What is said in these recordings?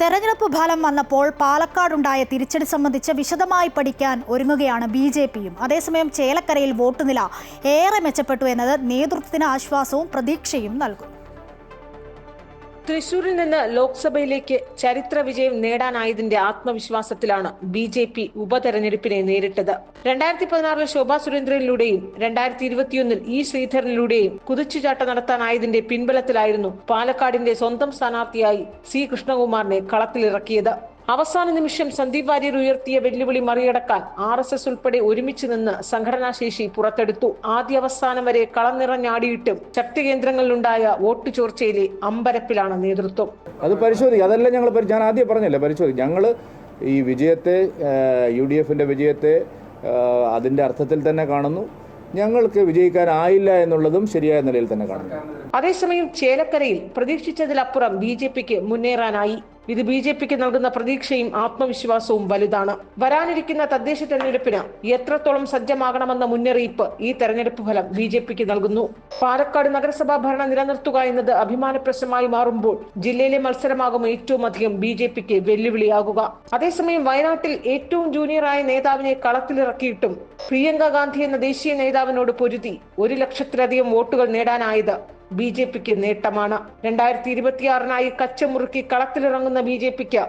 തെരഞ്ഞെടുപ്പ് ഫലം വന്നപ്പോൾ പാലക്കാടുണ്ടായ തിരിച്ചടി സംബന്ധിച്ച് വിശദമായി പഠിക്കാൻ ഒരുങ്ങുകയാണ് ബി ജെ പിയും. അതേസമയം ചേലക്കരയിൽ വോട്ട് നില ഏറെ മെച്ചപ്പെട്ടു എന്നത് നേതൃത്വത്തിന് ആശ്വാസവും പ്രതീക്ഷയും നൽകും. തൃശൂരിൽ നിന്ന് ലോക്സഭയിലേക്ക് ചരിത്ര വിജയം നേടാനായതിന്റെ ആത്മവിശ്വാസത്തിലാണ് ബി ജെ പി ഉപതെരഞ്ഞെടുപ്പിനെ നേരിട്ടത്. രണ്ടായിരത്തി പതിനാറിൽ ശോഭാ സുരേന്ദ്രനിലൂടെയും രണ്ടായിരത്തി ഇരുപത്തിയൊന്നിൽ ഇ ശ്രീധരനിലൂടെയും കുതിച്ചുചാട്ടം നടത്താനായതിന്റെ പിൻബലത്തിലായിരുന്നു പാലക്കാടിന്റെ സ്വന്തം സ്ഥാനാർത്ഥിയായി സി കൃഷ്ണകുമാറിനെ കളത്തിലിറക്കിയത്. അവസാന നിമിഷം സന്ദീപ് വാര്യർ ഉയർത്തിയ വെല്ലുവിളി മറികടക്കാൻ ആർ എസ് എസ് ഉൾപ്പെടെ ഒരുമിച്ച് നിന്ന് സംഘടനാശേഷി പുറത്തെടുത്തു. ആദ്യ അവസാനം വരെ കളം നിറഞ്ഞാടിയിട്ടും ശക്തി കേന്ദ്രങ്ങളിലുണ്ടായ വോട്ട് ചോർച്ചയിലെ അമ്പരപ്പിലാണ് നേതൃത്വം. അത് പരിശോധിക്കും. അതല്ല ഞങ്ങൾ ഞാൻ ആദ്യം പറഞ്ഞല്ലേ പരിശോധിക്കും. ഞങ്ങൾ ഈ വിജയത്തെ യു ഡി എഫിന്റെ വിജയത്തെ അതിന്റെ അതിന്റെ അർത്ഥത്തിൽ തന്നെ കാണുന്നു. ഞങ്ങൾക്ക് വിജയിക്കാനായില്ല എന്നുള്ളതും ശരിയായ നിലയിൽ തന്നെ കാണുന്നു. അതേസമയം ചേലക്കരയിൽ പ്രതീക്ഷിച്ചതിലപ്പുറം ബി ജെ പിക്ക് മുന്നേറാനായി. ഇത് ബി ജെ പിക്ക് നൽകുന്ന പ്രതീക്ഷയും ആത്മവിശ്വാസവും വലുതാണ്. വരാനിരിക്കുന്ന തദ്ദേശ തെരഞ്ഞെടുപ്പിന് എത്രത്തോളം സജ്ജമാകണമെന്ന മുന്നറിയിപ്പ് ഈ തെരഞ്ഞെടുപ്പ് ഫലം ബി ജെ പിക്ക് നൽകുന്നു. പാലക്കാട് നഗരസഭാ ഭരണം നിലനിർത്തുക എന്നത് അഭിമാന പ്രശ്നമായി മാറുമ്പോൾ ജില്ലയിലെ മത്സരമാകും ഏറ്റവും അധികം ബി ജെ പിക്ക് വെല്ലുവിളിയാകുക. അതേസമയം വയനാട്ടിൽ ഏറ്റവും ജൂനിയറായ നേതാവിനെ കളത്തിലിറക്കിയിട്ടും പ്രിയങ്ക ഗാന്ധി എന്ന ദേശീയ നേതാവിനോട് പൊരുതി ഒരു ലക്ഷത്തിലധികം വോട്ടുകൾ നേടാനായത് ബി ജെ പിക്ക് നേട്ടമാണ്. രണ്ടായിരത്തി ഇരുപത്തിയാറിനായി കച്ചമുറുക്കി കളത്തിലിറങ്ങുന്ന ബി ജെ പിക്ക്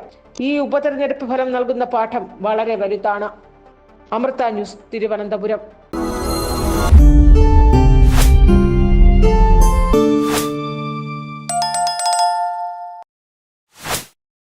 ഈ ഉപതെരഞ്ഞെടുപ്പ് ഫലം നൽകുന്ന പാഠം വളരെ വലുതാണ്. അമൃത ന്യൂസ് തിരുവനന്തപുരം.